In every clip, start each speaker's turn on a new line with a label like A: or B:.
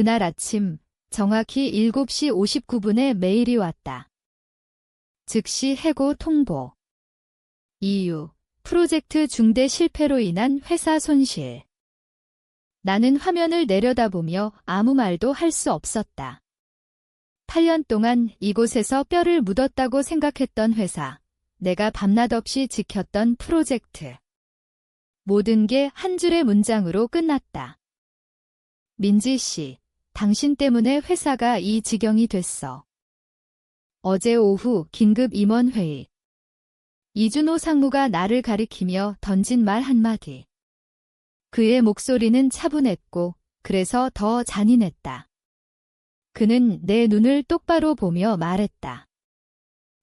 A: 그날 아침 정확히 7시 59분에 메일이 왔다. 즉시 해고 통보. 이유, 프로젝트 중대 실패로 인한 회사 손실. 나는 화면을 내려다보며 아무 말도 할 수 없었다. 8년 동안 이곳에서 뼈를 묻었다고 생각했던 회사, 내가 밤낮 없이 지켰던 프로젝트. 모든 게 한 줄의 문장으로 끝났다. 민지 씨, 당신 때문에 회사가 이 지경이 됐어. 어제 오후 긴급 임원회의. 이준호 상무가 나를 가리키며 던진 말 한마디. 그의 목소리는 차분했고, 그래서 더 잔인했다. 그는 내 눈을 똑바로 보며 말했다.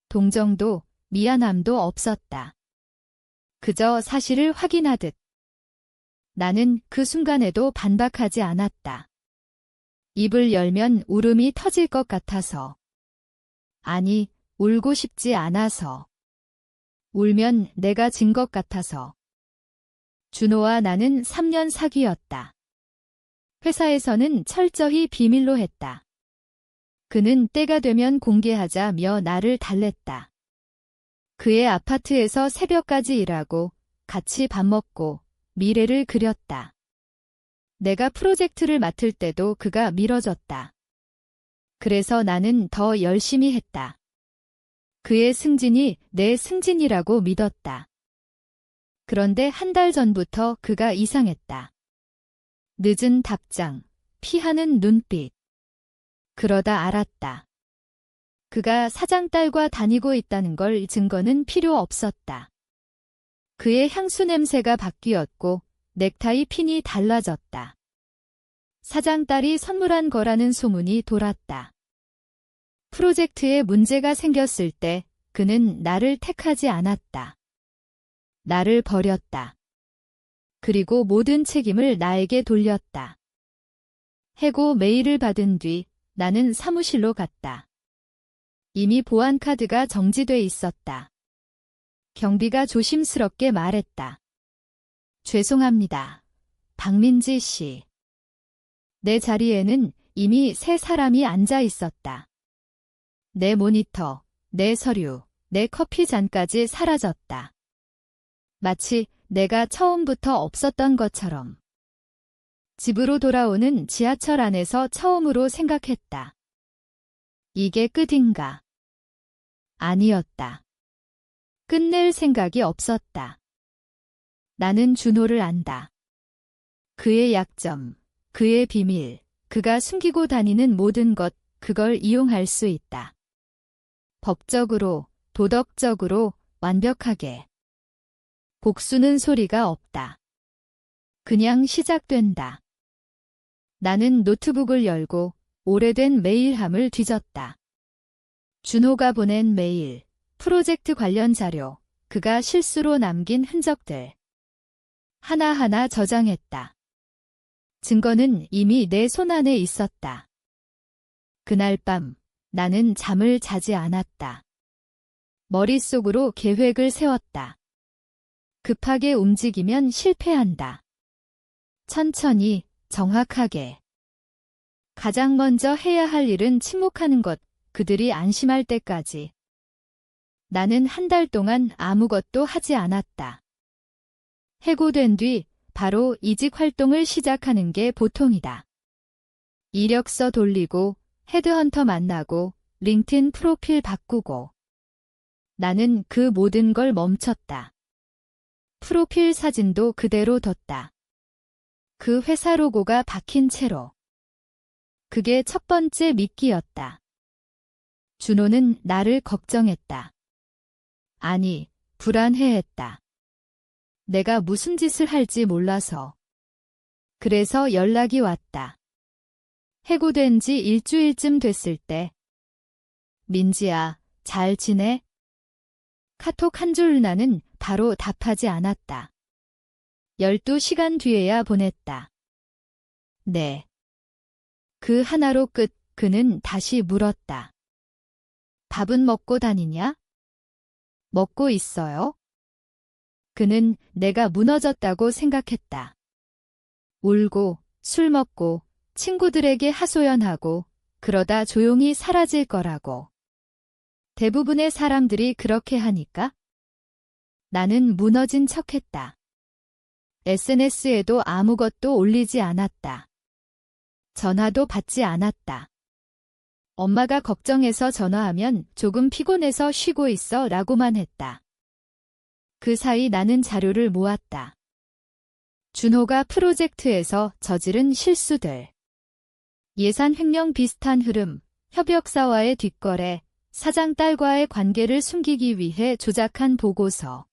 A: 동정도, 미안함도 없었다. 그저 사실을 확인하듯. 나는 그 순간에도 반박하지 않았다. 입을 열면 울음이 터질 것 같아서. 아니, 울고 싶지 않아서. 울면 내가 진 것 같아서. 준호와 나는 3년 사귀었다. 회사에서는 철저히 비밀로 했다. 그는 때가 되면 공개하자며 나를 달랬다. 그의 아파트에서 새벽까지 일하고 같이 밥 먹고 미래를 그렸다. 내가 프로젝트를 맡을 때도 그가 밀어줬다. 그래서 나는 더 열심히 했다. 그의 승진이 내 승진이라고 믿었다. 그런데 한 달 전부터 그가 이상했다. 늦은 답장, 피하는 눈빛. 그러다 알았다. 그가 사장 딸과 다니고 있다는 걸 증거는 필요 없었다. 그의 향수 냄새가 바뀌었고 넥타이 핀이 달라졌다. 사장 딸이 선물한 거라는 소문이 돌았다. 프로젝트에 문제가 생겼을 때 그는 나를 택하지 않았다. 나를 버렸다. 그리고 모든 책임을 나에게 돌렸다. 해고 메일을 받은 뒤 나는 사무실로 갔다. 이미 보안카드가 정지돼 있었다. 경비가 조심스럽게 말했다. 죄송합니다. 박민지 씨. 내 자리에는 이미 세 사람이 앉아 있었다. 내 모니터, 내 서류, 내 커피 잔까지 사라졌다. 마치 내가 처음부터 없었던 것처럼. 집으로 돌아오는 지하철 안에서 처음으로 생각했다. 이게 끝인가? 아니었다. 끝낼 생각이 없었다. 나는 준호를 안다. 그의 약점, 그의 비밀, 그가 숨기고 다니는 모든 것, 그걸 이용할 수 있다. 법적으로, 도덕적으로, 완벽하게. 복수는 소리가 없다. 그냥 시작된다. 나는 노트북을 열고 오래된 메일함을 뒤졌다. 준호가 보낸 메일, 프로젝트 관련 자료, 그가 실수로 남긴 흔적들. 하나하나 저장했다. 증거는 이미 내 손안에 있었다. 그날 밤 나는 잠을 자지 않았다. 머릿속으로 계획을 세웠다. 급하게 움직이면 실패한다. 천천히, 정확하게. 가장 먼저 해야 할 일은 침묵하는 것, 그들이 안심할 때까지. 나는 한 달 동안 아무것도 하지 않았다. 해고된 뒤 바로 이직 활동을 시작하는 게 보통이다. 이력서 돌리고 헤드헌터 만나고 링틴 프로필 바꾸고 나는 그 모든 걸 멈췄다. 프로필 사진도 그대로 뒀다. 그 회사 로고가 박힌 채로. 그게 첫 번째 미끼였다. 준호는 나를 걱정했다. 아니, 불안해했다. 내가 무슨 짓을 할지 몰라서. 그래서 연락이 왔다. 해고된 지 일주일쯤 됐을 때. 민지야, 잘 지내? 카톡 한 줄 나는 바로 답하지 않았다. 12시간 뒤에야 보냈다. 네. 그 하나로 끝, 그는 다시 물었다. 밥은 먹고 다니냐? 먹고 있어요? 그는 내가 무너졌다고 생각했다. 울고, 술 먹고, 친구들에게 하소연하고 그러다 조용히 사라질 거라고. 대부분의 사람들이 그렇게 하니까 나는 무너진 척했다. SNS에도 아무것도 올리지 않았다. 전화도 받지 않았다. 엄마가 걱정해서 전화하면 조금 피곤해서 쉬고 있어 라고만 했다. 그 사이 나는 자료를 모았다. 준호가 프로젝트에서 저지른 실수들. 예산 횡령 비슷한 흐름, 협력사와의 뒷거래, 사장 딸과의 관계를 숨기기 위해 조작한 보고서.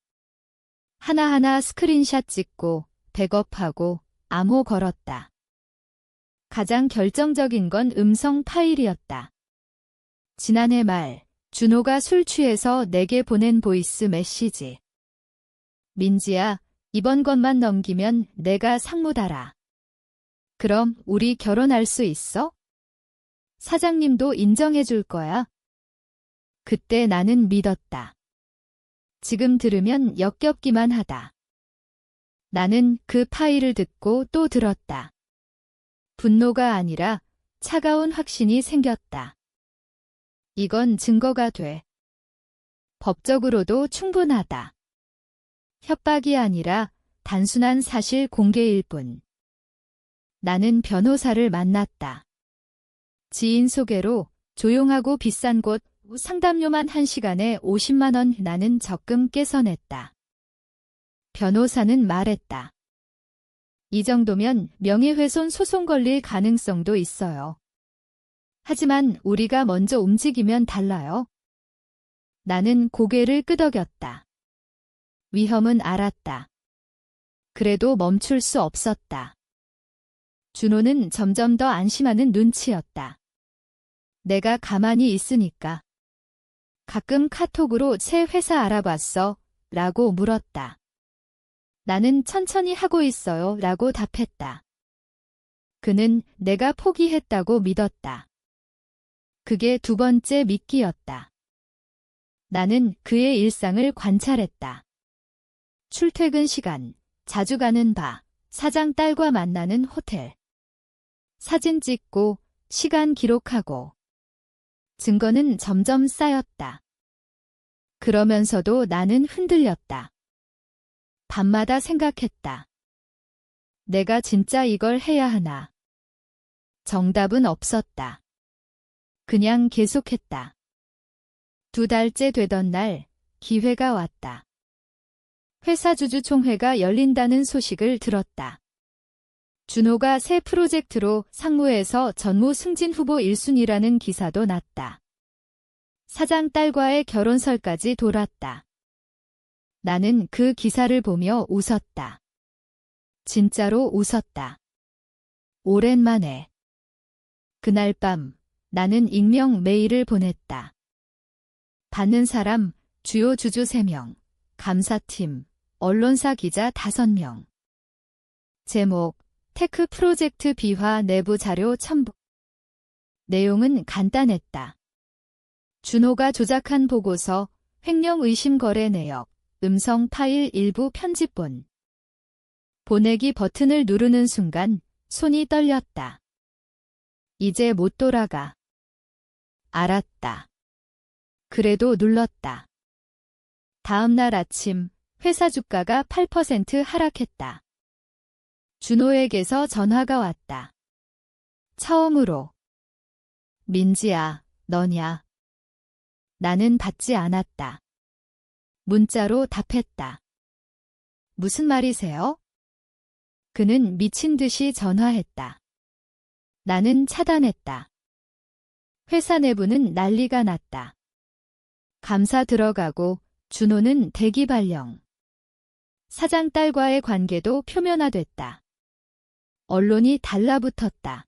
A: 하나하나 스크린샷 찍고 백업하고 암호 걸었다. 가장 결정적인 건 음성 파일이었다. 지난해 말, 준호가 술 취해서 내게 보낸 보이스 메시지. 민지야, 이번 것만 넘기면 내가 상무 달아. 그럼 우리 결혼할 수 있어? 사장님도 인정해 줄 거야. 그때 나는 믿었다. 지금 들으면 역겹기만 하다. 나는 그 파일을 듣고 또 들었다. 분노가 아니라 차가운 확신이 생겼다. 이건 증거가 돼. 법적으로도 충분하다. 협박이 아니라 단순한 사실 공개일 뿐. 나는 변호사를 만났다. 지인 소개로 조용하고 비싼 곳 상담료만 한 시간에 50만 원 나는 적금 깨서냈다. 변호사는 말했다. 이 정도면 명예훼손 소송 걸릴 가능성도 있어요. 하지만 우리가 먼저 움직이면 달라요. 나는 고개를 끄덕였다. 위험은 알았다. 그래도 멈출 수 없었다. 준호는 점점 더 안심하는 눈치였다. 내가 가만히 있으니까. 가끔 카톡으로 새 회사 알아봤어? 라고 물었다. 나는 천천히 하고 있어요. 라고 답했다. 그는 내가 포기했다고 믿었다. 그게 두 번째 미끼였다. 나는 그의 일상을 관찰했다. 출퇴근 시간, 자주 가는 바, 사장 딸과 만나는 호텔. 사진 찍고, 시간 기록하고. 증거는 점점 쌓였다. 그러면서도 나는 흔들렸다. 밤마다 생각했다. 내가 진짜 이걸 해야 하나. 정답은 없었다. 그냥 계속했다. 두 달째 되던 날, 기회가 왔다. 회사 주주총회가 열린다는 소식을 들었다. 준호가 새 프로젝트로 상무에서 전무 승진 후보 1순위라는 기사도 났다. 사장 딸과의 결혼설까지 돌았다. 나는 그 기사를 보며 웃었다. 진짜로 웃었다. 오랜만에. 그날 밤 나는 익명 메일을 보냈다. 받는 사람 주요 주주 3명, 감사팀, 언론사 기자 5명. 제목 테크 프로젝트 비화 내부 자료 첨부. 내용은 간단했다. 준호가 조작한 보고서, 횡령 의심 거래 내역, 음성 파일 일부 편집본. 보내기 버튼을 누르는 순간 손이 떨렸다. 이제 못 돌아가. 알았다. 그래도 눌렀다. 다음 날 아침 회사 주가가 8% 하락했다. 준호에게서 전화가 왔다. 처음으로. 민지야, 너냐? 나는 받지 않았다. 문자로 답했다. 무슨 말이세요? 그는 미친 듯이 전화했다. 나는 차단했다. 회사 내부는 난리가 났다. 감사 들어가고 준호는 대기 발령. 사장 딸과의 관계도 표면화됐다. 언론이 달라붙었다.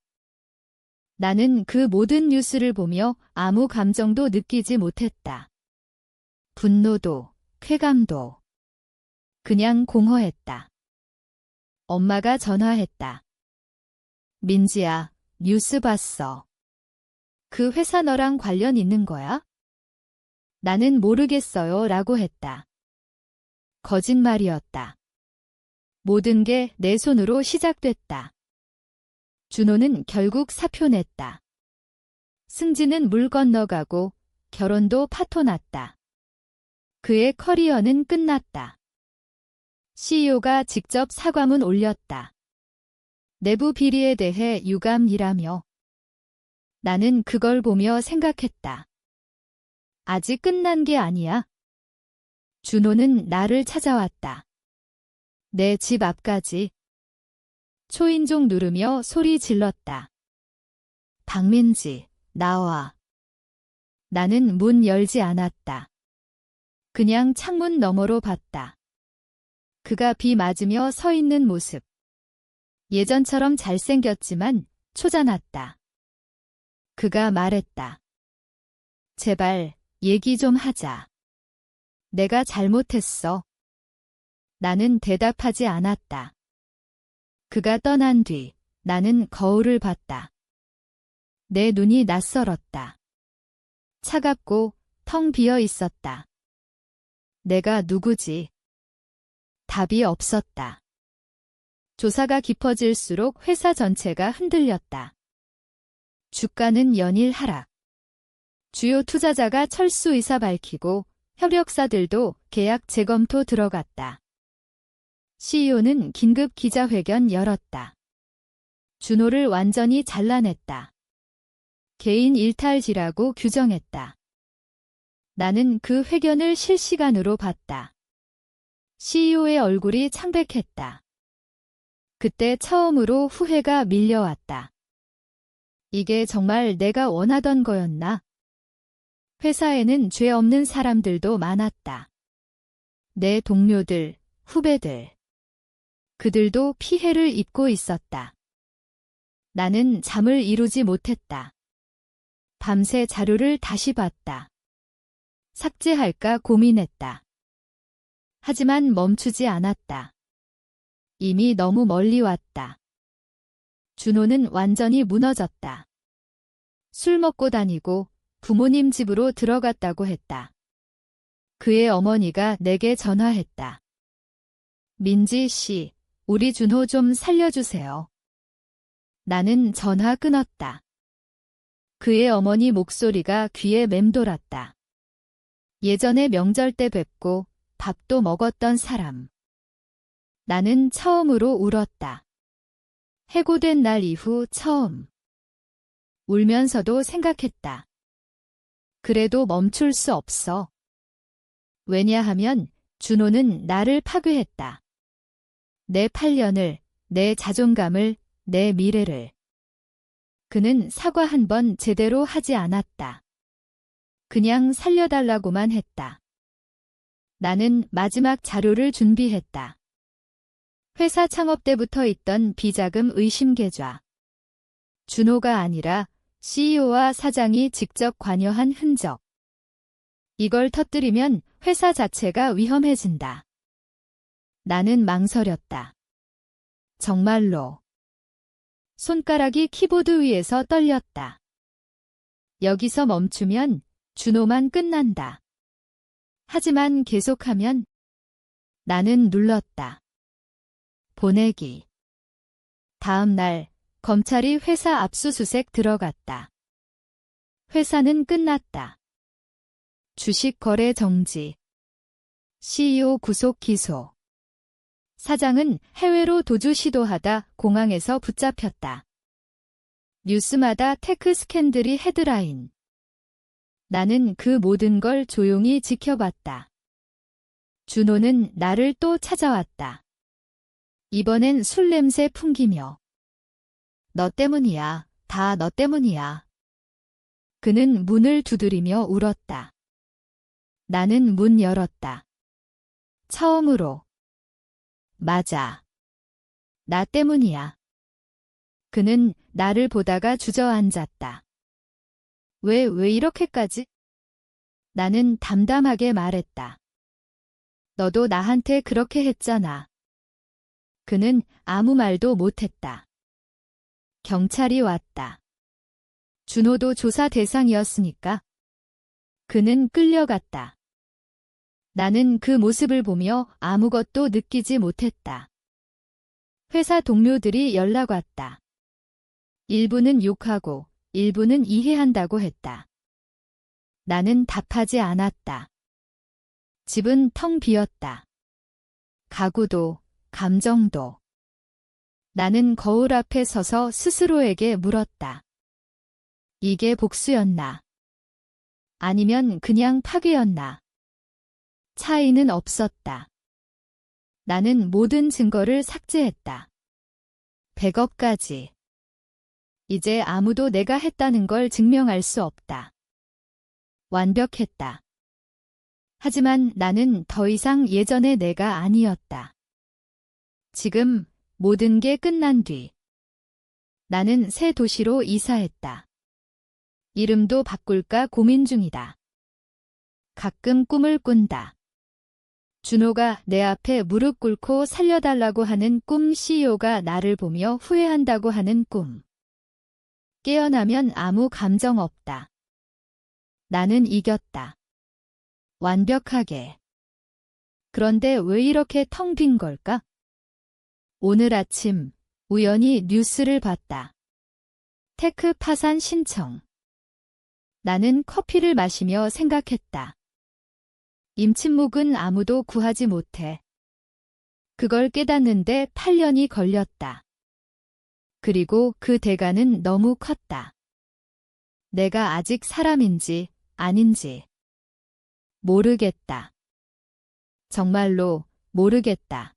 A: 나는 그 모든 뉴스를 보며 아무 감정도 느끼지 못했다. 분노도, 쾌감도. 그냥 공허했다. 엄마가 전화했다. 민지야, 뉴스 봤어. 그 회사 너랑 관련 있는 거야? 나는 모르겠어요 라고 했다. 거짓말이었다. 모든 게 내 손으로 시작됐다. 준호는 결국 사표 냈다. 승진은 물 건너가고 결혼도 파토났다. 그의 커리어는 끝났다. CEO가 직접 사과문 올렸다. 내부 비리에 대해 유감이라며. 나는 그걸 보며 생각했다. 아직 끝난 게 아니야. 준호는 나를 찾아왔다. 내 집 앞까지. 초인종 누르며 소리 질렀다. 박민지, 나와. 나는 문 열지 않았다. 그냥 창문 너머로 봤다. 그가 비 맞으며 서 있는 모습. 예전처럼 잘생겼지만 초자났다. 그가 말했다. 제발 얘기 좀 하자. 내가 잘못했어. 나는 대답하지 않았다. 그가 떠난 뒤 나는 거울을 봤다. 내 눈이 낯설었다. 차갑고 텅 비어 있었다. 내가 누구지? 답이 없었다. 조사가 깊어질수록 회사 전체가 흔들렸다. 주가는 연일 하락. 주요 투자자가 철수 의사 밝히고 협력사들도 계약 재검토 들어갔다. CEO는 긴급 기자회견 열었다. 준호를 완전히 잘라냈다. 개인 일탈지라고 규정했다. 나는 그 회견을 실시간으로 봤다. CEO의 얼굴이 창백했다. 그때 처음으로 후회가 밀려왔다. 이게 정말 내가 원하던 거였나? 회사에는 죄 없는 사람들도 많았다. 내 동료들, 후배들. 그들도 피해를 입고 있었다. 나는 잠을 이루지 못했다. 밤새 자료를 다시 봤다. 삭제할까 고민했다. 하지만 멈추지 않았다. 이미 너무 멀리 왔다. 준호는 완전히 무너졌다. 술 먹고 다니고 부모님 집으로 들어갔다고 했다. 그의 어머니가 내게 전화했다. 민지 씨, 우리 준호 좀 살려주세요. 나는 전화 끊었다. 그의 어머니 목소리가 귀에 맴돌았다. 예전에 명절 때 뵙고 밥도 먹었던 사람. 나는 처음으로 울었다. 해고된 날 이후 처음. 울면서도 생각했다. 그래도 멈출 수 없어. 왜냐하면 준호는 나를 파괴했다. 내 8년을, 내 자존감을, 내 미래를. 그는 사과 한 번 제대로 하지 않았다. 그냥 살려달라고만 했다. 나는 마지막 자료를 준비했다. 회사 창업 때부터 있던 비자금 의심 계좌. 준호가 아니라 CEO와 사장이 직접 관여한 흔적. 이걸 터뜨리면 회사 자체가 위험해진다. 나는 망설였다. 정말로. 손가락이 키보드 위에서 떨렸다. 여기서 멈추면 준호만 끝난다. 하지만 계속하면 나는 눌렀다. 보내기. 다음 날 검찰이 회사 압수수색 들어갔다. 회사는 끝났다. 주식 거래 정지. CEO 구속 기소. 사장은 해외로 도주 시도하다 공항에서 붙잡혔다. 뉴스마다 테크 스캔들이 헤드라인. 나는 그 모든 걸 조용히 지켜봤다. 준호는 나를 또 찾아왔다. 이번엔 술 냄새 풍기며. 너 때문이야. 다 너 때문이야. 그는 문을 두드리며 울었다. 나는 문 열었다. 처음으로. 맞아. 나 때문이야. 그는 나를 보다가 주저앉았다. 왜, 왜 이렇게까지? 나는 담담하게 말했다. 너도 나한테 그렇게 했잖아. 그는 아무 말도 못했다. 경찰이 왔다. 준호도 조사 대상이었으니까. 그는 끌려갔다. 나는 그 모습을 보며 아무것도 느끼지 못했다. 회사 동료들이 연락 왔다. 일부는 욕하고 일부는 이해한다고 했다. 나는 답하지 않았다. 집은 텅 비었다. 가구도, 감정도. 나는 거울 앞에 서서 스스로에게 물었다. 이게 복수였나? 아니면 그냥 파괴였나? 차이는 없었다. 나는 모든 증거를 삭제했다. 100억까지. 이제 아무도 내가 했다는 걸 증명할 수 없다. 완벽했다. 하지만 나는 더 이상 예전의 내가 아니었다. 지금 모든 게 끝난 뒤 나는 새 도시로 이사했다. 이름도 바꿀까 고민 중이다. 가끔 꿈을 꾼다. 준호가 내 앞에 무릎 꿇고 살려달라고 하는 꿈 CEO가 나를 보며 후회한다고 하는 꿈. 깨어나면 아무 감정 없다. 나는 이겼다. 완벽하게. 그런데 왜 이렇게 텅 빈 걸까? 오늘 아침 우연히 뉴스를 봤다. 테크 파산 신청. 나는 커피를 마시며 생각했다. 임친묵은 아무도 구하지 못해. 그걸 깨닫는데 8년이 걸렸다. 그리고 그 대가는 너무 컸다. 내가 아직 사람인지 아닌지 모르겠다. 정말로 모르겠다.